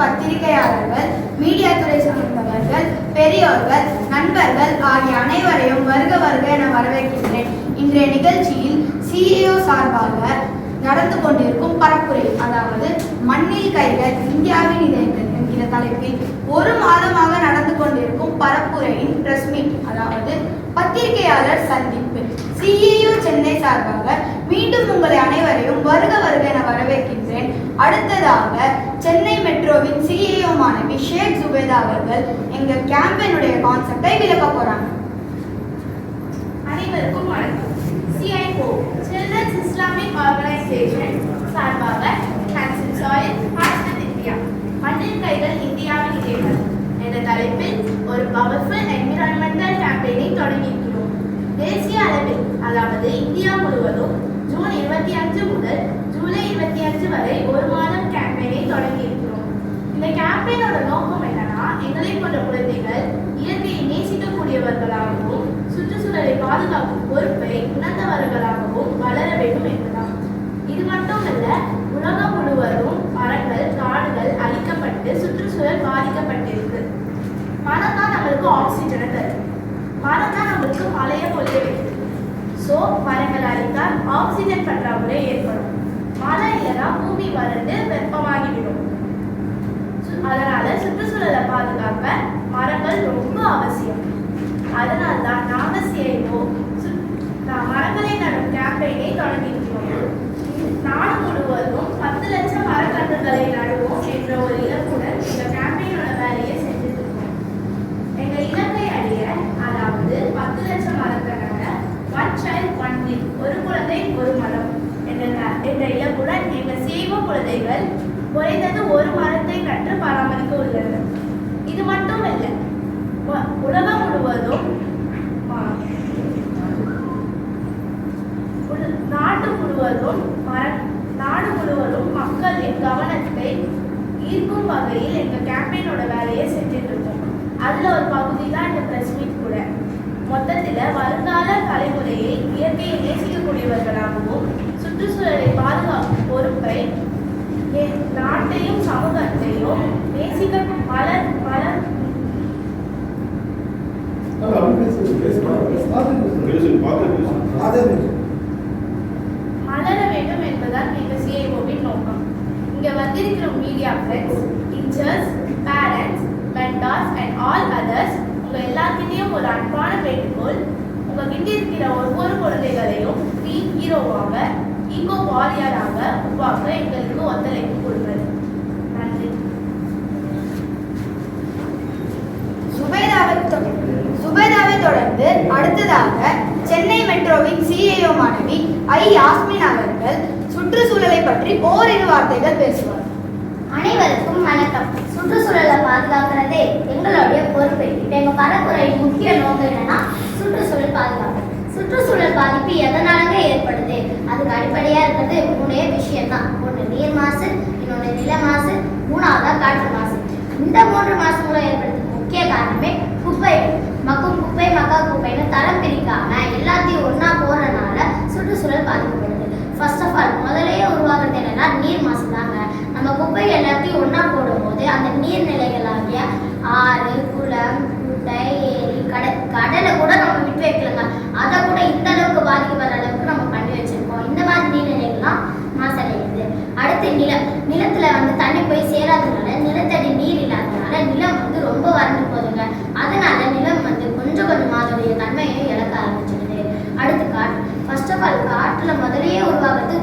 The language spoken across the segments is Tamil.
பத்திரிகையாளர்கள் மீடியா துறை சார்ந்தவர்கள் பெரியோர்கள் நண்பர்கள் ஆகிய அனைவரையும் வருக வருக என வரவேற்கின்றேன். இன்றைய நிகழ்ச்சியில் சிஏஓ சார்பாக நடந்து கொண்டிருக்கும் பரப்புரை அதாவது மண்ணில் கைகள் இந்தியாவின் இதயங்கள் என்கிற தலைப்பில் ஒரு மாதமாக நடந்து கொண்டிருக்கும் பரப்புரையின் பிரஸ் மீட் அதாவது பத்திரிகையாளர் சந்திப்பு. சிஇஓ சென்னை சார்பாக மீண்டும் உங்களை அனைவரையும் வருக வருக என வரவேற்கின்றேன். அடுத்ததாக சென்னை மெட்ரோவின் சிஇஓ மாணவி ஷேக் சுபேதா அவர்கள் எங்க கேம்பெயினுடைய கான்செப்டை விளக்க போறாங்க. அனைவருக்கும் வணக்கம். சிஐஓ சில்ட்ரன்ஸ் இஸ்லாமிக் ஆர்கனைசேஷன் சார்பாக ஹேண்ட்ஸ் சாயில் இந்தியா மண்ணின் கைகள் இந்தியாவின் இடைகள் என்ற தலைப்பில் ஒரு பவர்ஃபுல் தேசிய அளவில் அதாவது இந்தியா முழுவதும் ஜூன் இருபத்தி அஞ்சு முதல் ஜூலை இருபத்தி அஞ்சு வரை ஒரு மாதம் கேம்பெயினை தொடங்கியிருக்கிறோம். இந்த கேம்பெயினோட நோக்கம் என்னன்னா எங்களை போன்ற குழந்தைகள் இயற்கையை நேசிக்கக்கூடியவர்களாகவும் சுற்றுச்சூழலை பாதுகாக்கும் பொறுப்பை உணர்ந்தவர்களாகவும் வளர வேண்டும் என்பதாம் இது மட்டுமல்ல இல்ல உலக மரங்கள் காடுகள் அழிக்கப்பட்டு சுற்றுச்சூழல் பாதிக்கப்பட்டிருக்கு மரம் தான் நம்மளுக்கு ஆக்சிஜனை தரும் மரம் தான் மழையை பொழிய வைக்குது ஸோ மரங்கள் அழித்தால் ஆக்சிஜன் பற்றாக்குறை ஏற்படும். மழை இல்லைனா பூமி வறண்டு வெப்பமாகிவிடும். அதனால சுற்றுச்சூழலை பாதுகாக்க மரங்கள் ரொம்ப அவசியம். அதனால தான் நாம சிஐஓ மரங்களை நடும் கேம்பெயினை தொடங்கியிருக்கிறோம். நாடு முழுவதும் பத்து லட்சம் மரக்கன்றுகளை நடுவோம் என்ற ஒரு இலக்குடன் இந்த கேம்பெயினோட வேலையை செஞ்சுட்டு இருக்கோம் எங்க இலக்கை அடைய அதாவது பத்து லட்சம் மரத்தை நட ஒன் சைல்ட் ஒன் லிவ் ஒரு குழந்தை ஒரு மரம் என்ற ந- என்ற இலக்குடன் எங்க சேவ குழந்தைகள் குறைந்தது ஒரு மரத்தை நட்டு பராமரிக்க உள்ளது இது மட்டும் இல்லை உலகம் முழுவதும் நாடு முழுவதும் மர- நாடு முழுவதும் மக்களின் கவனத்தை ஈர்க்கும் வகையில் எங்க கேம்பெயினோட வேலையை செஞ்சுட்டு இருக்கோம் அதுல ஒரு பகுதி தான் இந்த பிரஸ் மீட் கூட. மொத்தத்துல வருங்கால தலைமுறையை இயற்கையை நேசிக்க சுற்றுச்சூழலை பாதுகாக்கும் பொறுப்பை எ- சமூகத்தையும் நேசிக்க வளர் வளர் மலர வேண்டும் என்பதுதான் எங்க சிஐஓவின் நோக்கம். இங்க வந்திருக்கிற media friends teachers parents mentors and all others உங்க எல்லார்கிட்டயும் ஒரு அன்பான வேண்டுகோள் உங்ககிட்ட இருக்கிற ஒவ்வொரு குழந்தைகளையும் க்ரீன் ஹீரோவாக ஈகோ வாரியராக உருவாக்க எங்களுக்கு ஒத்துழைப்பு கொடுங்கள் நன்றி சுபேதாவை சுபேதாவை தொடர்ந்து அடுத்ததாக சென்னை மெட்ரோவின் சிஏஓ மாணவி ஐ. யாஸ்மின் அவர்கள் சுற்றுச்சூழலை பற்றி ஓரிரு வார்த்தைகள் பேசுவார். அனைவருக்கும் வணக்கம். சுற்றுச்சூழலை பாதுகாக்கிறதே எங்களுடைய பொறுப்பு. இப்போ எங்கள் பரப்புரையின் முக்கிய நோக்கம் என்னன்னா சுற்றுச்சூழல் பாதுகாப்பு. சுற்றுச்சூழல் பாதிப்பு எதனாலங்க ஏற்படுது? அதுக்கு அடிப்படையாக இருக்கிறது மூணே விஷயம் தான் ஒன்று நீர் மாசு இன்னொன்று நில மாசு மூணாவதா காற்று மாசு. இந்த மூன்று மாசுகளும் ஏற்படுறதுக்கு முக்கிய காரணமே குப்பை மக்கும் குப்பை மக்கா குப்பைன்னு தரம் பிரிக்காம எல்லாத்தையும் ஒண்ணா போறதுனால சுற்றுச்சூழல் பாதிக்கப்படுது ஃபர்ஸ்ட் ஆஃப் உருவாகிறது என்னன்னா நீர் மாசு தாங்க நம்ம குப்பை எல்லாத்தையும் ஒன்னா போடும்போது அந்த நீர்நிலைகளாகிய ஆறு குளம் குட்டை ஏரி கடல் கடலை கூட நம்ம விட்டு வைக்கலங்க அதை கூட இந்த அளவுக்கு பாதிக்கப்படுற அளவுக்கு நம்ம பண்ணி வச்சிருக்கோம் இந்த மாதிரி நீர்நிலைகள்லாம் மாசடையுது அடுத்து நிலம் நிலத்துல வந்து தண்ணி போய் சேராதனால நிலத்தடி நீர் இல்லாதனால நிலம் வந்து ரொம்ப வறண்டு போகுதுங்க அதனால நிலம் வந்து கொஞ்சம் கொஞ்சமா அதோடைய தன்மையை இழக்க ஆரம்பிச்சிடுது அடுத்து காற்று ஃபர்ஸ்ட் ஆஃப் ஆல் காற்றுல முதல்லயே உருவாகிறது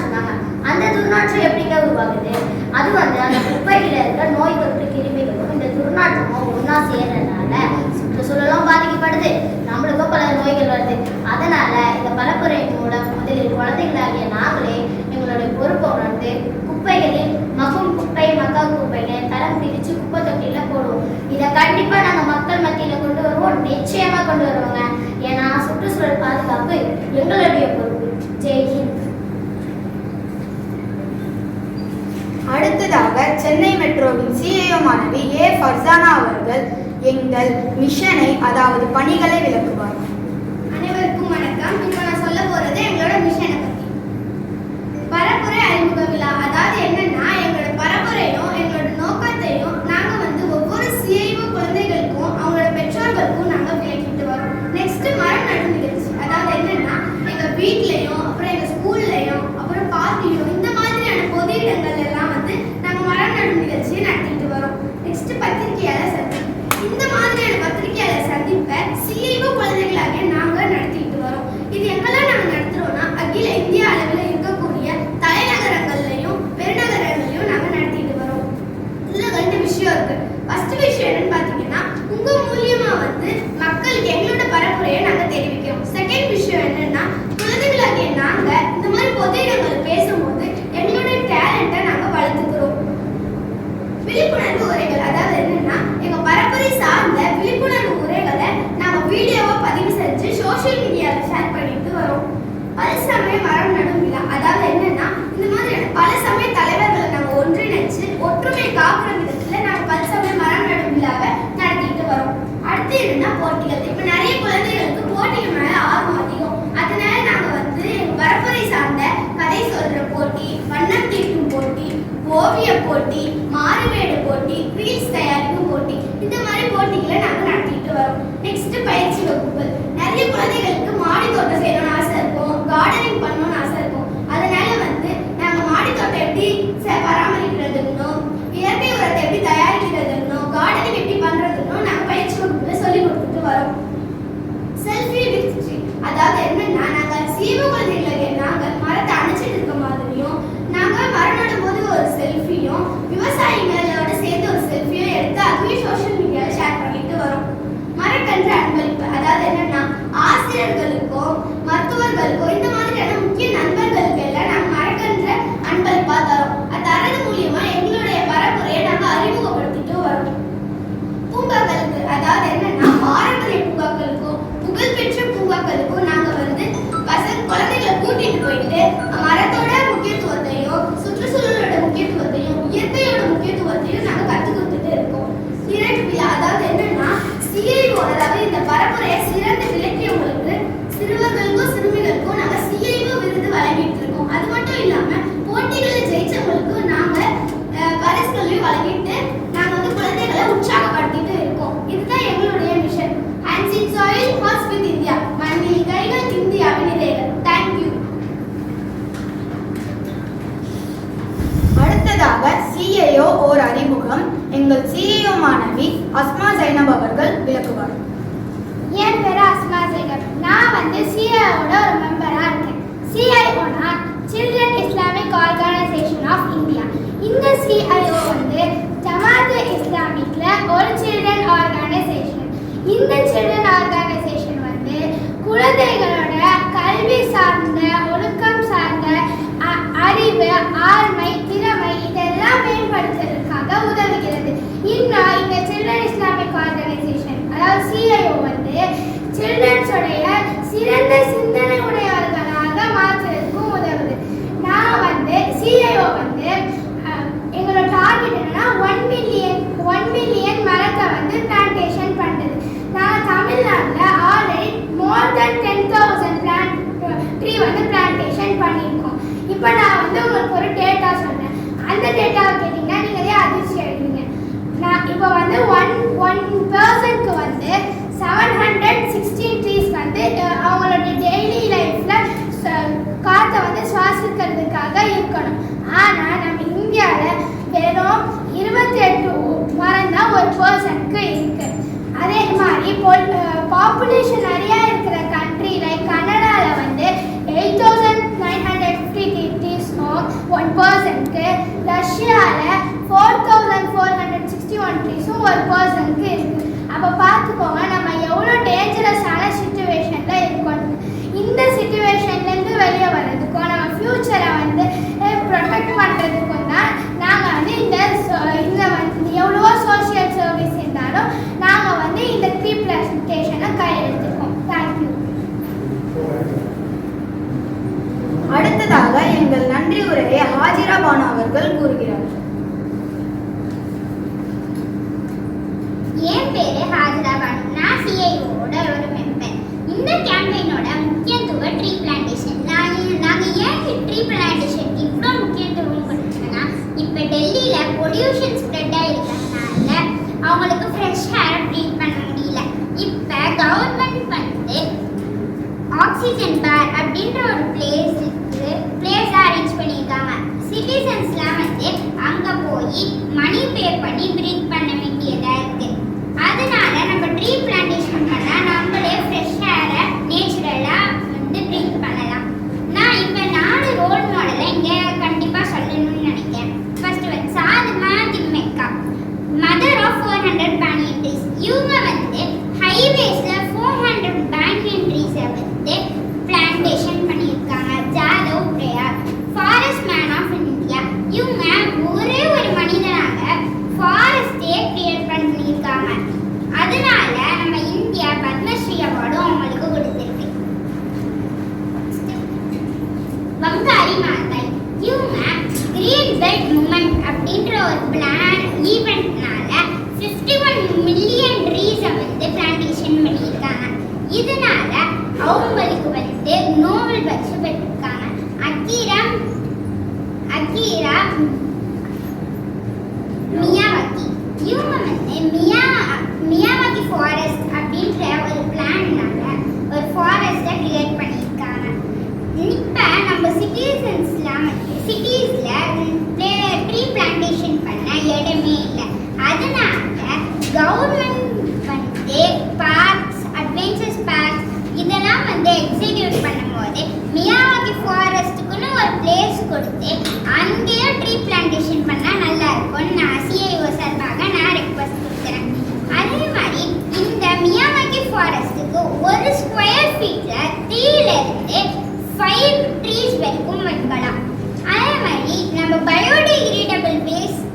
துர்நாற்றம் அந்த துர்நாற்றம் எப்படிங்க உருவாகுது? அது வந்து அந்த குப்பையில இருக்கிற நோய் தொற்று கிருமிகளும் இந்த துர்நாற்றமும் ஒண்ணா சேர்றதுனால சுற்றுச்சூழலும் பாதிக்கப்படுது. நம்மளுக்கும் பல நோய்கள் வருது. அதனால இந்த பரப்புரை மூலம் முதலில் குழந்தைகளாகிய நாங்களே எங்களுடைய பொறுப்பை உணர்ந்து குப்பைகளில் மகும் குப்பை மக்கா குப்பைன்னு தரம் பிரித்து குப்பை தொட்டியில போடுவோம். இதை கண்டிப்பா நாங்க மக்கள் மத்தியில கொண்டு வருவோம். நிச்சயமா கொண்டு வருவோங்க. ஏன்னா சுற்றுச்சூழல் பாதுகாப்பு எங்களுடைய பொறுப்பு. சென்னை மெட்ரோவின் சிஏஓ மாணவி ஏ. ஃபர்சானா அவர்கள் எங்கள் மிஷனை அதாவது பணிகளை விளக்குவார். அனைவருக்கும் வணக்கம். இப்போ நான் சொல்ல போறது எங்களோட மிஷனை பத்தி. பரப்புரை அறிமுக விழா அதாவது என்னன்னா மாதிரி மரம் நடும் விழா அதாவது என்னன்னா இந்த மாதிரி பல சமய தலைவர்களை நாங்கள் ஒன்றிணைச்சு ஒற்றுமை காக்குற விதத்துல நாங்கள் பல சமய மரம் நடும் விழாவை நடத்திட்டு வரோம். அடுத்து என்னன்னா போட்டிகள். இப்போ நிறைய குழந்தைகளுக்கு போட்டிகள் மேல ஆர்வம் அதிகம். அதனால நாங்கள் வந்து பரப்புரை சார்ந்த கதை சொல்ற போட்டி வண்ணம் தீட்டும் போட்டி ஓவிய போட்டி மாறுவேடு போட்டி ரீல்ஸ் தயாரிக்கும் போட்டி இந்த மாதிரி போட்டிகளை நாங்கள் நடத்திட்டு வரோம். நெக்ஸ்ட் பயிற்சி வகுப்பு. நிறைய குழந்தைகளுக்கு மாடி தோட்டம் செய்யணும்னு ஆசை கார்டனிங் பண்ணணும்னு ஆசை இருக்கும். அதனால வந்து நாங்கள் மாடித்தோட்டம் எப்படி பராமரிக்கிறதுனோ இயற்கை உரத்தை எப்படி தயாரிக்கிறதுனோ கார்டனிங் எப்படி பண்ணுறதுனோ நாங்கள் பயிற்சி கொடுத்து சொல்லி கொடுத்துட்டு வரோம். செல்ஃபி வித் அதாவது என்னன்னா நாங்கள் சீவ போயிட்டு மரத்தோட முக்கியத்துவத்தையும் சுற்றுச்சூழலோட முக்கியத்துவத்தையும் இயற்கையோட முக்கியத்துவத்தையும் நாங்கள் கற்றுக் கொடுத்துட்டு இருக்கோம். இரண்டு அதாவது என்னன்னா சிஐ போனதாவது இந்த பரப்புரையை பாப்புலேஷன் நிறையா இருக்கிற கண்ட்ரி லைக் கனடாவில் வந்து eight thousand nine hundred fifty ட்ரீஸ்க்கும் one பர்சனுக்கு ரஷ்யாவில் four thousand four hundred sixty one ட்ரீஸும் ஒரு பர்சனுக்கு இருக்கு. அப்போ பார்த்துக்கோங்க நம்ம எவ்வளோ டேஞ்சரஸான சுச்சுவேஷனில் இருக்கோம். இந்த சுச்சுவேஷன்லேருந்து வெளியே வர்றதுக்கும் நம்ம ஃப்யூச்சரை வந்து eh, ப்ரொடெக்ட் பண்ணுறதுக்கும் தான் நாங்கள் வந்து இந்த இந்த அடுத்ததாக எங்கள் நன்றி உரையை ஹாஜிரா பானு அவர்கள் கூறுகிறார். என் பேரு ஹாஜரா பானு நான் சிஐஓட ஒரு மெம்பர் இந்த கேம்பெயினோட முக்கியத்துவம் ட்ரீ பிளான்டேஷன் நான் நாங்கள் ஏன் ட்ரீ பிளான்டேஷன் இவ்வளோ முக்கியத்துவம் கொடுக்குறோன்னா இப்போ டெல்லியில் பொல்யூஷன் ஸ்ப்ரெட் ஆகிருக்கிறதுனால அவங்களுக்கு ஃப்ரெஷ் ஏர் ப்ரீத் பண்ண முடியல. இப்போ கவர்மெண்ட் வந்து ஆக்சிஜன் பேர் அப்படின்ற ஒரு பிளேஸுக்கு பிளேஸ் அரேஞ்ச் பண்ணியிருக்காங்க. சிட்டிசன்ஸ்லாம் வந்து அங்கே போய் மணி பே பண்ணி பிரீத் பண்ண வேண்டியதாக இருக்குது அதனால நம்ம ட்ரீ பிளான்டேஷன் பண்ணால் நம்மளே ஃப்ரெஷ் ஏரை நேச்சுரலாக வந்து ப்ரீத் பண்ணலாம். நான் இப்போ நாலு ரோல் மாடலை இங்கே கண்டிப்பாக சொல்லணும்னு நினைக்கிறேன். ஃபர்ஸ்ட் வந்து சாதுமா Thimmakka. Mother of four hundred banyan trees இவங்க வந்து ஹைவேஸில் ஃபோர் ஹண்ட்ரட் பேனியன் ட்ரீஸை வந்து பிளான்டேஷன் பண்ணியிருக்காங்க ஜாதவ் பிரயார் ஃபாரஸ்ட் மேன் ஆஃப் இந்தியா இவங்க ஒரே ஒரு மனிதனாக ஃபாரஸ்டே கிரியேட் பண்ணியிருக்காங்க அதனால நம்ம இந்தியா பத்மஸ்ரீ அவார்டும் அவங்களுக்கு கொடுத்துருக்கு வங்காரி மாதாய் இவங்க கிரீன் பெல்ட் அப்படின்ற ஒரு பிளான் ஈவெண்ட்னால ஃபிஃப்டி ஒன் மில்லியன் ட்ரீஸை வந்து பிளான்டேஷன் பண்ணியிருக்காங்க. இதனால அவங்களுக்கு வந்து நோபல் பரிசு பெற்றிருக்காங்க அக்கீரா அக்கீரா மியாவாக்கி இவங்க வந்து மியா மியாவாக்கி ஃபாரஸ்ட் அப்படின்ற ஒரு பிளான்னால ஒரு ஃபாரஸ்ட்டை கிரியேட் பண்ணியிருக்காங்க. இப்போ நம்ம சிட்டிசன்ஸ்லாம் வந்து சிட்டிஸில் இடமே இல்லை அதனால கவர்மெண்ட் வந்து பார்க்ஸ் அட்வென்ச்சர்ஸ் பார்க்ஸ் இதெல்லாம் வந்து எக்ஸிக்யூட் பண்ணும்போது மியாவாக்கி ஃபாரஸ்ட்டுக்குன்னு ஒரு பிளேஸ் கொடுத்து அங்கேயே ட்ரீ பிளான்டேஷன் பண்ணால் நல்லா இருக்கும்னு நான் சிஐஓ சார்பாக நான் ரெக்வஸ்ட் கொடுக்குறேன். அதே மாதிரி இந்த மியாவாக்கி ஃபாரஸ்ட்டுக்கு ஒரு ஸ்கொயர் ஃபீட்டில் த்ரீலேருந்து ஃபைவ் ட்ரீஸ் வரைக்கும் வைக்கலாம். அதே மாதிரி நம்ம பயோடிகிரேடபிள் வேஸ்ட்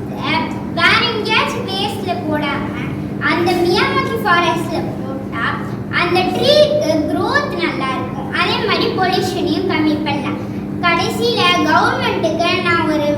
நான் எங்கேயாச்சும் வேஸ்ட்ல போடாமல் அந்த மியாமக்கி ஃபாரஸ்ட்டில் போட்டால் அந்த ட்ரீக்கு க்ரோத் நல்லா இருக்கும். அதே மாதிரி பொல்யூஷனையும் கம்மி பண்ணலாம். கடைசியில் கவர்மெண்ட்டுக்கு நான் ஒரு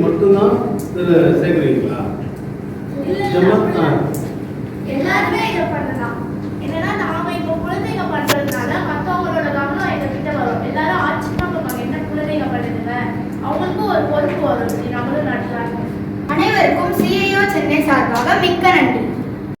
மட்டும்தான் இதில் சேர்க்குறீங்களா ஜமாத் ஆ